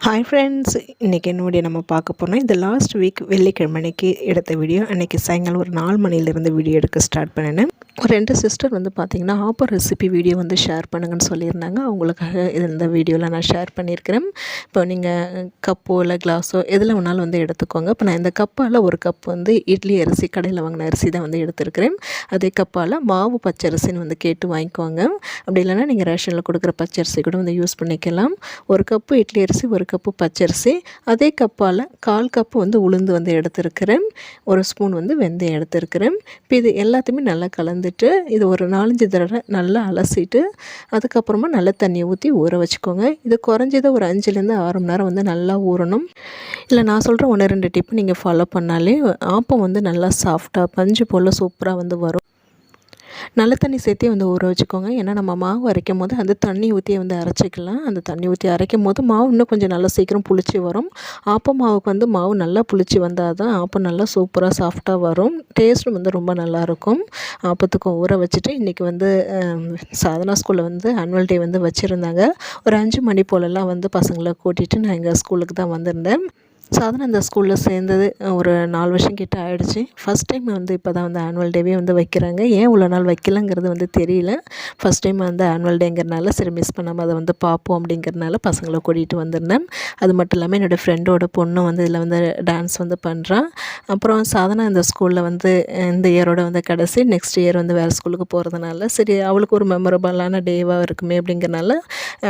Hi friends இன்றைக்கி என்னுடைய நம்ம பார்க்க போனோம் இந்த லாஸ்ட் வீக் வெள்ளிக்கிழமை அன்னைக்கு எடுத்த வீடியோ அன்றைக்கி சாயங்காலம் ஒரு நாலு மணிலேருந்து வீடியோ எடுக்க ஸ்டார்ட் பண்ணினேன். ரெண்டு சிஸ்டர் வந்து பார்த்திங்கன்னா ஆப்பர் ரெசிபி வீடியோ வந்து ஷேர் பண்ணுங்கன்னு சொல்லியிருந்தாங்க. அவங்களுக்காக இந்த வீடியோவில் நான் ஷேர் பண்ணியிருக்கிறேன். இப்போ நீங்கள் கப்போ இல்லை கிளாஸோ எதில் வேணாலும் வந்து எடுத்துக்கோங்க. இப்போ நான் இந்த கப்பால் ஒரு கப் வந்து இட்லி அரிசி கடையில் வாங்கின அரிசி தான் வந்து எடுத்துருக்கிறேன். அதே கப்பால் மாவு பச்சரிசின்னு வந்து கேட்டு வாங்கிக்கோங்க. அப்படி இல்லைன்னா நீங்கள் ரேஷனில் கொடுக்குற பச்சரிசி கூட வந்து யூஸ் பண்ணிக்கலாம். ஒரு கப்பு இட்லி அரிசி ஒரு கப்பு பச்சரிசி. அதே கப்பால் கால் கப்பு வந்து உளுந்து வந்து எடுத்துருக்கிறேன். ஒரு ஸ்பூன் வந்து வெந்தயம் எடுத்துருக்கிறேன். இப்போ இது எல்லாத்தையுமே நல்லா கலந்து வந்துட்டு இது ஒரு நாலஞ்சு தடவை நல்லா அலசிட்டு அதுக்கப்புறமா நல்ல தண்ணியை ஊற்றி ஊற வச்சுக்கோங்க. இது குறைஞ்சது ஒரு அஞ்சுலேருந்து ஆறு மணி நேரம் வந்து நல்லா ஊறணும். இல்லை நான் சொல்கிற ஒன்று ரெண்டு டிப்பு நீங்கள் ஃபாலோ பண்ணாலே ஆப்பம் வந்து நல்லா சாஃப்டாக பஞ்சு போல் சூப்பராக வந்து வரும். நல்ல தண்ணி சேர்த்தே வந்து ஊற வச்சுக்கோங்க. ஏன்னா நம்ம மாவு அரைக்கும் போது அந்த தண்ணி ஊற்றியே வந்து அரைச்சிக்கலாம். அந்த தண்ணி ஊற்றி அரைக்கும் போது மாவு இன்னும் கொஞ்சம் நல்லா சீக்கிரம் புளிச்சு வரும். ஆப்பம் மாவுக்கு வந்து மாவு நல்லா புளிச்சு வந்தால் தான் ஆப்பம் நல்லா சூப்பராக சாஃப்டாக வரும். டேஸ்ட்டும் வந்து ரொம்ப நல்லாயிருக்கும் ஆப்பத்துக்கும் ஊற வச்சுட்டு இன்றைக்கி வந்து சாதனா ஸ்கூலில் வந்து ஆனுவல் டே வந்து வச்சுருந்தாங்க. ஒரு அஞ்சு மணி போலெல்லாம் வந்து பசங்களை கூட்டிகிட்டு நான் எங்கள் ஸ்கூலுக்கு தான் வந்திருந்தேன். சாதனை அந்த ஸ்கூலில் சேர்ந்தது ஒரு நாலு வருஷம் கிட்ட ஆகிடுச்சி ஃபஸ்ட் டைம் வந்து இப்போ தான் வந்து ஆனுவல் டேவே வந்து வைக்கிறாங்க. ஏன் இவ்வளோ நாள் வைக்கலங்கிறது வந்து தெரியல. ஃபஸ்ட் டைம் வந்து ஆனுவல் டேங்கிறனால சரி மிஸ் பண்ணாமல் அதை வந்து பார்ப்போம் அப்படிங்கிறனால பசங்களை கூட்டிகிட்டு வந்திருந்தேன். அது மட்டும் இல்லாமல் என்னோடய ஃப்ரெண்டோட பொண்ணு வந்து இதில் வந்து டான்ஸ் வந்து பண்ணுறான் அப்புறம் சாதனா இந்த ஸ்கூலில் வந்து இந்த இயரோட வந்து கடைசி நெக்ஸ்ட் இயர் வந்து வேறு ஸ்கூலுக்கு போகிறதுனால சரி அவளுக்கு ஒரு மெமரபிளான டேவாக இருக்குமே அப்படிங்கிறனால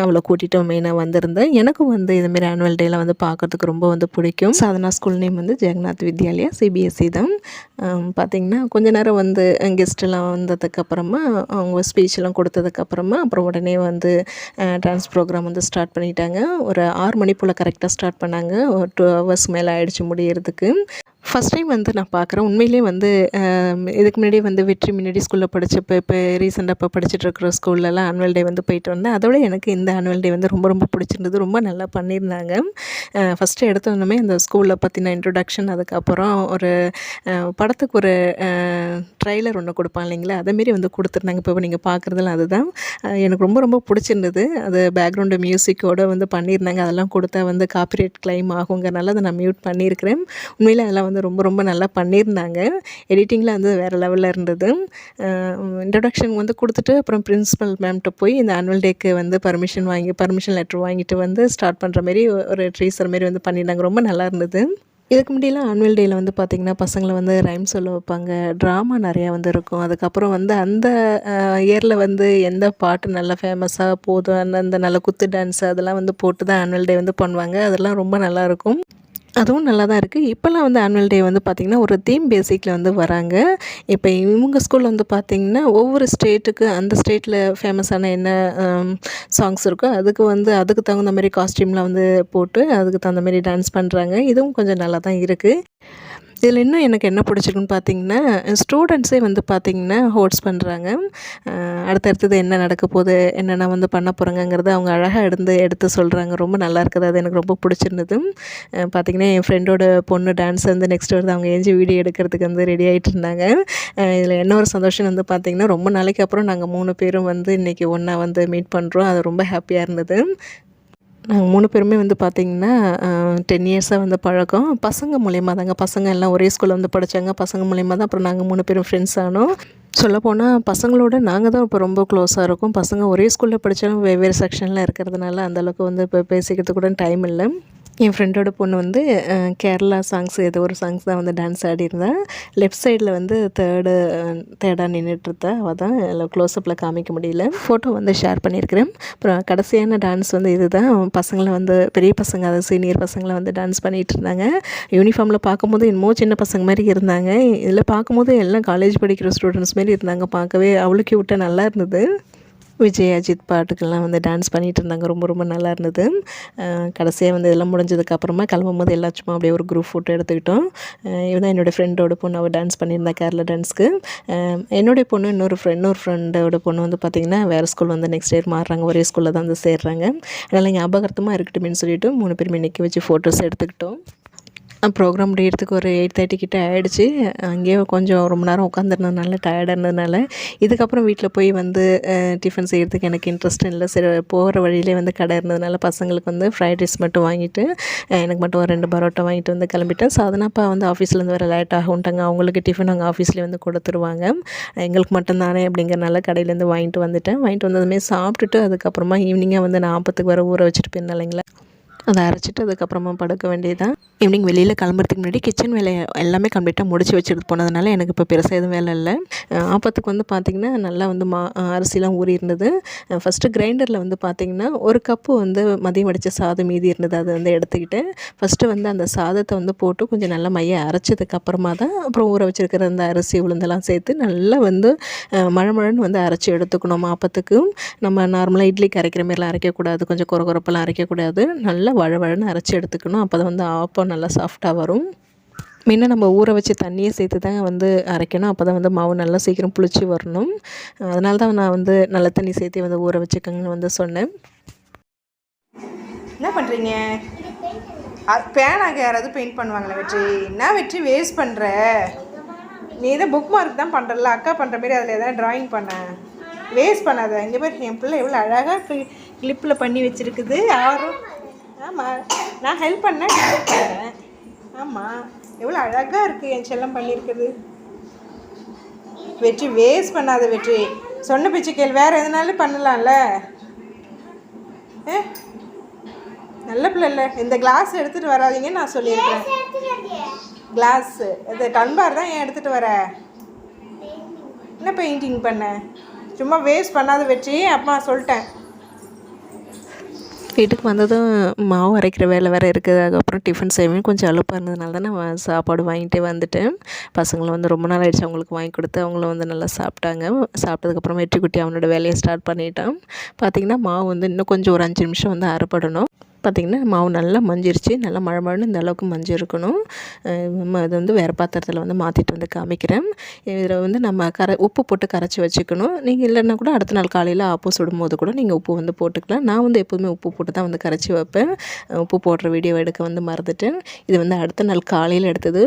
அவளை கூட்டிகிட்டு மெயினாக வந்திருந்தேன். எனக்கும் வந்து இதுமாரி ஆனுவல் டேலாம் வந்து பார்க்குறதுக்கு ரொம்ப வந்து பிடிக்கும். பிடிக்கும் சாதனா ஸ்கூல் நேம் வந்து ஜெகநாத் வித்யாலயா சிபிஎஸ்சி தான். பார்த்திங்கன்னா கொஞ்ச நேரம் வந்து கெஸ்ட்டெல்லாம் வந்ததுக்கப்புறமா அவங்க ஸ்பீச்செல்லாம் கொடுத்ததுக்கப்புறமா அப்புறம் உடனே வந்து டான்ஸ் ப்ரோக்ராம் வந்து ஸ்டார்ட் பண்ணிட்டாங்க. ஒரு ஆறு மணி போல் கரெக்டாக ஸ்டார்ட் பண்ணாங்க. ஒரு டூ ஹவர்ஸ் மேலே ஆகிடுச்சு முடியறதுக்கு. ஃபஸ்ட் டைம் வந்து நான் பார்க்குறேன். உண்மையிலே வந்து இதுக்கு முன்னாடி வந்து வெற்றி முன்னாடி ஸ்கூலில் படித்தப்போ இப்போ ரீசெண்டாக இப்போ படிச்சுட்டு இருக்கிற ஸ்கூல்லலாம் ஆனுவல் டே வந்து போயிட்டு வந்தேன். அதோட எனக்கு இந்த ஆனுவல் டே வந்து ரொம்ப ரொம்ப பிடிச்சிருந்தது. ரொம்ப நல்லா பண்ணியிருந்தாங்க. ஃபஸ்ட்டு எடுத்தோன்னே அந்த ஸ்கூலில் பற்றின இன்ட்ரொடக்ஷன் அதுக்கப்புறம் ஒரு படத்துக்கு ஒரு ட்ரைலர் ஒன்று கொடுப்பான் இல்லைங்களா? அதேமாரி வந்து கொடுத்துருந்தாங்க. இப்போ நீங்கள் பார்க்குறதுலாம் அதுதான். எனக்கு ரொம்ப ரொம்ப பிடிச்சிருந்தது. அது பேக்ரவுண்டு மியூசிக்கோடு வந்து பண்ணியிருந்தாங்க. அதெல்லாம் கொடுத்தா வந்து காப்பிரைட் கிளைம் ஆகுங்கிறனால அதை நான் மியூட் பண்ணியிருக்கிறேன். உண்மையில் அதெல்லாம் வந்து ரொம்ப ரொம்ப நல்லா பண்ணியிருந்தாங்க. எடிட்டிங்கில் வந்து வேறு லெவலில் இருந்தது. இன்ட்ரடக்ஷன் வந்து கொடுத்துட்டு அப்புறம் பிரின்ஸிபல் மேம்கிட்ட போய் இந்த ஆனுவல் டேக்கு வந்து பர்மிஷன் வாங்கி பர்மிஷன் லெட்டர் வாங்கிட்டு வந்து ஸ்டார்ட் பண்ணுற மாரி ஒரு ட்ரீசர் மாரி வந்து பண்ணியிருந்தாங்க. ரொம்ப நல்லா இருந்தது. இதுக்கு முன்னாடிலாம் ஆனுவல் டேயில் வந்து பார்த்திங்கன்னா பசங்களை வந்து ரைம் சொல்ல வைப்பாங்க. ட்ராமா நிறையா வந்து இருக்கும். அதுக்கப்புறம் வந்து அந்த இயரில் வந்து எந்த பாட்டு நல்லா ஃபேமஸாக போதும் அந்த அந்த நல்ல குத்து டான்ஸ் அதெல்லாம் வந்து போட்டு தான் ஆனுவல் டே வந்து பண்ணுவாங்க. அதெல்லாம் ரொம்ப நல்லாயிருக்கும் அதுவும் நல்லா தான் இருக்குது இப்போல்லாம் வந்து ஆனுவல் டே வந்து பார்த்திங்கன்னா ஒரு தீம் பேசிக்கில் வந்து வராங்க. இப்போ இவங்க ஸ்கூலில் வந்து பார்த்திங்கன்னா ஒவ்வொரு ஸ்டேட்டுக்கு அந்த ஸ்டேட்டில் ஃபேமஸான என்ன சாங்ஸ் இருக்கோ அதுக்கு வந்து அதுக்கு தகுந்த மாதிரி காஸ்டியூம்லாம் வந்து போட்டு அதுக்கு தகுந்த மாதிரி டான்ஸ் பண்ணுறாங்க இதுவும் கொஞ்சம் நல்லா தான் இருக்குது இதில் இன்னும் எனக்கு என்ன பிடிச்சிருக்குன்னு பார்த்தீங்கன்னா ஸ்டூடெண்ட்ஸே வந்து பார்த்திங்கன்னா ஹோட்ஸ் பண்ணுறாங்க அடுத்தடுத்தது என்ன நடக்க போகுது என்னென்ன வந்து பண்ண போகிறாங்கங்கிறத அவங்க அழகாக எடுத்து எடுத்து சொல்கிறாங்க ரொம்ப நல்லா இருக்குது. அது எனக்கு ரொம்ப பிடிச்சிருந்தது. பார்த்திங்கன்னா என் ஃப்ரெண்டோட பொண்ணு டான்ஸ் வந்து நெக்ஸ்ட் வருது. அவங்க ஏஞ்சி வீடியோ எடுக்கிறதுக்கு வந்து ரெடி ஆகிட்டு இருந்தாங்க. இதில் என்ன ஒரு சந்தோஷம் வந்து பார்த்திங்கன்னா ரொம்ப நாளைக்கு அப்புறம் நாங்கள் மூணு பேரும் வந்து இன்றைக்கி ஒன்றா வந்து மீட் பண்ணுறோம் அது ரொம்ப ஹாப்பியாக இருந்தது. நாங்கள் மூணு பேருமே வந்து பார்த்திங்கன்னா டென் இயர்ஸாக வந்து பழக்கம். பசங்க மூலியமாக தாங்க. பசங்க எல்லாம் ஒரே ஸ்கூலில் வந்து படித்தாங்க பசங்க மூலியமாக தான் அப்புறம் நாங்கள் மூணு பேரும் ஃப்ரெண்ட்ஸ் ஆனோம். சொல்லப்போனால் பசங்களோட நாங்கள் தான் இப்போ ரொம்ப க்ளோஸாக இருக்கும். பசங்க ஒரே ஸ்கூலில் படித்தாலும் வெவ்வேறு செக்ஷனில் இருக்கிறதுனால அந்தளவுக்கு வந்து இப்போ பேசிக்கிறதுக்கு கூட டைம் இல்லை. என் ஃப்ரெண்டோட பொண்ணு வந்து கேரளா சாங்ஸ் ஏதோ ஒரு சாங்ஸ் தான் வந்து டான்ஸ் ஆடிருந்தேன் லெஃப்ட் சைடில் வந்து தேர்டு தேர்டாக நின்றுட்டுருந்தா அவள் தான் க்ளோஸ்அப்பில் காமிக்க முடியல. ஃபோட்டோ வந்து ஷேர் பண்ணியிருக்கிறேன். அப்புறம் கடைசியான டான்ஸ் வந்து இது தான் பசங்களை வந்து பெரிய பசங்க அதாவது சீனியர் பசங்களை வந்து டான்ஸ் பண்ணிகிட்டு இருந்தாங்க யூனிஃபார்மில் பார்க்கும்போது இன்னமும் சின்ன பசங்க மாதிரி இருந்தாங்க. இதில் பார்க்கும்போது எல்லாம் காலேஜ் படிக்கிற ஸ்டூடெண்ட்ஸ் மாரி இருந்தாங்க. பார்க்கவே அவ்வளோ கியூட்டாக நல்லா இருந்தது. விஜய் அஜித் பாட்டுக்கெல்லாம் வந்து டான்ஸ் பண்ணிகிட்டு இருந்தாங்க. ரொம்ப ரொம்ப நல்லா இருந்தது. கடைசியாக வந்து இதெல்லாம் முடிஞ்சதுக்கப்புறமா கிளம்பும் போது எல்லாம் சும்மா அப்படியே ஒரு குரூப் ஃபோட்டோ எடுத்துக்கிட்டோம். இவன் என்னோடய ஃப்ரெண்டோட பொண்ணு. அவள் டான்ஸ் பண்ணியிருந்தா கேரளா டான்ஸ்க்கு என்னுடைய பொண்ணு இன்னொரு ஃப்ரெண்ட் இன்னொரு ஃப்ரெண்டோட பொண்ணு வந்து பார்த்திங்கன்னா வேறு ஸ்கூல் வந்து நெக்ஸ்ட் இயர் மாறுறாங்க. ஒரே ஸ்கூலில் தான் வந்து சேர்றாங்க. அதனால் ஞாபகார்த்தமாக இருக்கட்டும்னு சொல்லிவிட்டு மூணு பேருமே நிற்க வச்சு ஃபோட்டோஸ் எடுத்துக்கிட்டோம். ப்ரோக்ராம் முடியறதுக்கு ஒரு எயிட் தேர்ட்டி கிட்ட ஆகிடுச்சு அங்கேயே கொஞ்சம் ரொம்ப நேரம் உட்காந்துருந்ததுனால டயர்டாக இருந்ததுனால இதுக்கப்புறம் வீட்டில் போய் வந்து டிஃபன் செய்கிறதுக்கு எனக்கு இன்ட்ரெஸ்ட் இல்லை. சரி போகிற வழியிலே வந்து கடை இருந்ததுனால பசங்களுக்கு வந்து ஃப்ரைட் ரைஸ் மட்டும் வாங்கிட்டு எனக்கு மட்டும் ஒரு ரெண்டு பரோட்டா வாங்கிட்டு வந்து கிளம்பிட்டேன். சாதனாப்பா வந்து ஆஃபீஸ்லேருந்து வர லேட் ஆகும்ட்டாங்க. அவங்களுக்கு டிஃபன் அங்கே ஆஃபீஸ்லேயே வந்து கொடுத்துருவாங்க. எங்களுக்கு மட்டும் தானே அப்படிங்கிறனால கடையிலேருந்து வாங்கிட்டு வந்துட்டேன். வாங்கிட்டு வந்ததுமே சாப்பிட்டுட்டு அதுக்கப்புறமா ஈவினிங்காக வந்து நான் ஆப்பத்துக்கு வர ஊற வச்சுட்டு போயிருந்தேன் இல்லைங்களா? அதை அரைச்சிட்டு அதுக்கப்புறமா படுக்க வேண்டியதான் ஈவினிங் வெளியில் கிளம்புறதுக்கு முன்னாடி கிச்சன் வேலையை எல்லாமே கம்ப்ளீட்டாக முடிச்சு வச்சுட்டு போனதுனால எனக்கு இப்போ பெருசாக எதுவும் வேலை இல்லை. ஆப்பத்துக்கு வந்து பார்த்திங்கன்னா நல்லா வந்து மா அரிசிலாம் ஊறி இருந்தது. ஃபஸ்ட்டு கிரைண்டரில் வந்து பார்த்திங்கன்னா ஒரு கப்பு வந்து மதியம் வடித்த சாதம் மீதி இருந்தது. அதை வந்து எடுத்துக்கிட்டு ஃபஸ்ட்டு வந்து அந்த சாதத்தை வந்து போட்டு கொஞ்சம் நல்லா மைய அரைச்சதுக்கப்புறமா தான் அப்புறம் ஊற வச்சுருக்கிற அந்த அரிசி உளுந்தெல்லாம் சேர்த்து நல்லா வந்து மழை மழைன்னு வந்து அரைச்சி எடுத்துக்கணும் மாப்பத்துக்கும் நம்ம நார்மலாக இட்லிக்கு அரைக்கிற மாதிரிலாம் அரைக்கக்கூடாது. கொஞ்சம் குறை குறப்பெல்லாம் அரைக்கக்கூடாது. நல்லா வழவழன்னு அரைச்சி எடுத்துக்கணும். அப்போ தான் வந்து ஆப்பம் நல்லா சாஃப்டாக வரும். முன்ன நம்ம ஊற வச்சு தண்ணியை சேர்த்து தான் வந்து அரைக்கணும். அப்போ தான் வந்து மாவு நல்லா சீக்கிரம் புளிச்சு வரணும். அதனால தான் நான் வந்து நல்ல தண்ணி சேர்த்து வந்து ஊற வச்சுக்கோங்கன்னு வந்து சொன்னேன். என்ன பண்ணுறீங்க பேனாக யாராவது பெயிண்ட் பண்ணுவாங்களே வெற்றி? என்ன வெற்றி வேஸ்ட் பண்ணுற நீ தான் புக் மார்க் தான் பண்ணுறல அக்கா பண்ணுற மாதிரி அதில் எதாவது ட்ராயிங் பண்ண. வேஸ்ட் பண்ணாத. இங்கே பேர் என் பிள்ளை எவ்வளோ அழகாக கிளிப்பில் பண்ணி வச்சுருக்குது. யாரும் ஆமாம் நான் ஹெல்ப் பண்ணேன் ஹெல்ப் பண்ணேன். ஆமாம் எவ்வளோ அழகாக இருக்குது என் செல்லம் பண்ணியிருக்குது வெற்றி வேஸ்ட் பண்ணாத வெற்றி. சொன்ன பிச்சை கேள். வேறு எதுனாலும் பண்ணலாம்ல. ஏ நல்ல பிள்ளை இல்லை. இந்த கிளாஸ் எடுத்துகிட்டு வராதிங்கன்னு நான் சொல்லியிருக்கேன் கிளாஸு இது டன்பார் தான் ஏன் எடுத்துகிட்டு வர? என்ன பெயிண்டிங் பண்ண? சும்மா வேஸ்ட் பண்ணாத வெற்றி அப்பா சொல்லிட்டேன். வீட்டுக்கு வந்ததும் மாவு அரைக்கிற வேலை வேறு இருக்குது. அதுக்கப்புறம் டிஃபன் செய்வேன். கொஞ்சம் அலுப்பாக இருந்ததுனால தான் நான் சாப்பாடு வாங்கிட்டே வந்துட்டேன். பசங்களும் வந்து ரொம்ப நாள் ஆயிடுச்சு அவங்களுக்கு வாங்கி கொடுத்து. அவங்களும் வந்து நல்லா சாப்பிட்டாங்க. சாப்பிட்டதுக்கப்புறம் வெற்றிக்குட்டி அவனோட வேலையை ஸ்டார்ட் பண்ணிட்டான். பார்த்திங்கன்னா மாவு வந்து இன்னும் கொஞ்சம் ஒரு அஞ்சு நிமிஷம் வந்து அரைப்படணும் பார்த்திங்கன்னா மாவு நல்லா மஞ்சிருச்சு. நல்லா மழை மழைன்னு இந்த அளவுக்கு மஞ்சள் இருக்கணும் அது வந்து வேறு பாத்திரத்தில் வந்து மாற்றிட்டு வந்து காமிக்கிறேன். இதில் வந்து நம்ம கரை உப்பு போட்டு கரைச்சி வச்சுக்கணும். நீங்கள் இல்லைன்னா கூட அடுத்த நாள் காலையில் ஆப்போ சுடும்போது கூட நீங்கள் உப்பு வந்து போட்டுக்கலாம். நான் வந்து எப்போதுமே உப்பு போட்டு தான் வந்து கரைச்சி வைப்பேன். உப்பு போடுற வீடியோ எடுக்க வந்து மறந்துட்டேன். இது வந்து அடுத்த நாள் காலையில் எடுத்தது.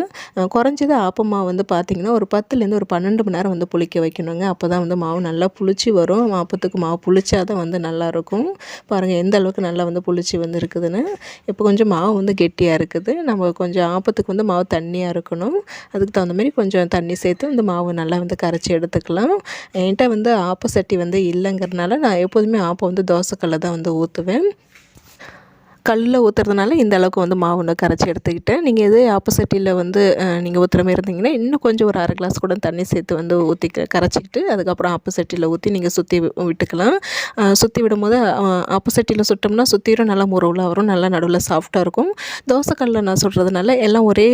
குறைஞ்சது ஆப்ப மாவு வந்து பார்த்திங்கன்னா ஒரு பத்துலேருந்து ஒரு பன்னெண்டு மணி நேரம் வந்து புளிக்க வைக்கணுங்க. அப்போ தான் வந்து மாவு நல்லா புளிச்சு வரும். ஆப்பத்துக்கு மாவு புளிச்சா தான் வந்து நல்லாயிருக்கும் பாருங்கள் எந்த அளவுக்கு நல்லா வந்து புளிச்சு வந்து இருக்குதுன்னு. இப்போ கொஞ்சம் மாவு வந்து கெட்டியாக இருக்குது. நம்ம கொஞ்சம் ஆப்பத்துக்கு வந்து மாவு தண்ணியாக இருக்கணும். அதுக்கு தகுந்த மாதிரி கொஞ்சம் தண்ணி சேர்த்து இந்த மாவு நல்லா வந்து கரைச்சி எடுத்துக்கலாம். என்கிட்ட வந்து ஆப்ப சட்டி வந்து இல்லைங்கிறதுனால நான் எப்போதுமே ஆப்பம் வந்து தோசைக்கல்ல தான் வந்து ஊற்றுவேன் கல்லில் ஊற்றுறதுனால இந்த அளவுக்கு வந்து மாவு ஒன்று கரைச்சி எடுத்துக்கிட்டேன் நீங்கள் எது ஆப்போசிட்டியில் வந்து நீங்கள் ஊற்றுற மாதிரி இருந்தீங்கன்னா இன்னும் கொஞ்சம் ஒரு அரை கிளாஸ் கூட தண்ணி சேர்த்து வந்து ஊற்றி கரைச்சிக்கிட்டு அதுக்கப்புறம் ஆப்போசிட்டியில் ஊற்றி நீங்கள் சுற்றி விட்டுக்கலாம். சுற்றி விடும்போது ஆப்போசிட்டியில் சுட்டோம்னா சுற்றிடும் நல்லா முறவில் வரும் நல்லா நடுவில் சாஃப்டாக இருக்கும். தோசைக்கல்லில் நான் சுடுறதுனால எல்லாம் ஒரே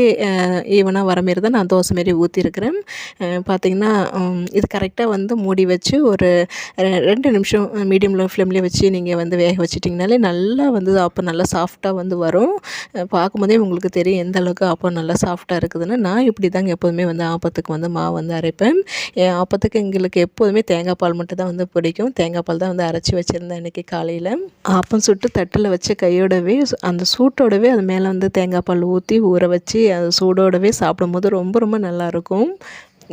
ஈவனாக வர மாரி தான் நான் தோசை மாரி ஊற்றிருக்கிறேன் பார்த்திங்கன்னா இது கரெக்டாக வந்து மூடி வச்சு ஒரு ரெண்டு நிமிஷம் மீடியம் ஃப்ளேம்லேயே வச்சு நீங்கள் வந்து வேக வச்சிட்டிங்கனாலே நல்லா வந்து அப்போ நல்லா நல்லா சாஃப்டாக வந்து வரும். பார்க்கும்போதே உங்களுக்கு தெரியும் எந்த அளவுக்கு ஆப்பம் நல்லா சாஃப்டாக இருக்குதுன்னு. நான் இப்படி தாங்க எப்போதுமே வந்து ஆப்பத்துக்கு வந்து மாவு வந்து அரைப்பேன். என் ஆப்பத்துக்கு எங்களுக்கு எப்போதுமே தேங்காய் பால் மட்டும் தான் வந்து பிடிக்கும். தேங்காய் பால் தான் வந்து அரைச்சி வச்சுருந்தேன் இன்றைக்கி காலையில். ஆப்பம் சுட்டு தட்டில் வச்ச கையோடவே அந்த சூட்டோடவே அது மேலே வந்து தேங்காய் பால் ஊற்றி ஊற வச்சு அது சூடோடவே சாப்பிடும்போது ரொம்ப ரொம்ப நல்லாயிருக்கும்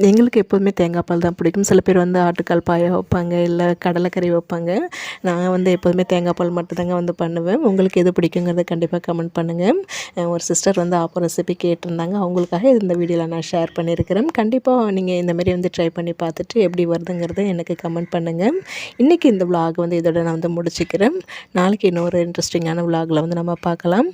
எங்களுக்கு எப்போதுமே தேங்காய் பால் தான் பிடிக்கும். சில பேர் வந்து ஆட்டுக்கால் பாய வைப்பாங்க இல்லை கடலைக்கறி வைப்பாங்க. நான் வந்து எப்போதுமே தேங்காய் பால் மட்டும்தாங்க வந்து பண்ணுவேன். உங்களுக்கு எது பிடிக்குங்கிறத கண்டிப்பாக கமெண்ட் பண்ணுங்கள் ஒரு சிஸ்டர் வந்து ஆப்போ ரெசிபி கேட்டிருந்தாங்க. அவங்களுக்காக இந்த வீடியோவில் நான் ஷேர் பண்ணியிருக்கிறேன். கண்டிப்பாக நீங்கள் இந்தமாரி வந்து ட்ரை பண்ணி பார்த்துட்டு எப்படி வருதுங்கிறத எனக்கு கமெண்ட் பண்ணுங்கள் இன்றைக்கி இந்த விலாக் வந்து இதோட நான் வந்து முடிச்சுக்கிறேன். நாளைக்கு இன்னொரு இன்ட்ரெஸ்டிங்கான விலாகில் வந்து நம்ம பார்க்கலாம்.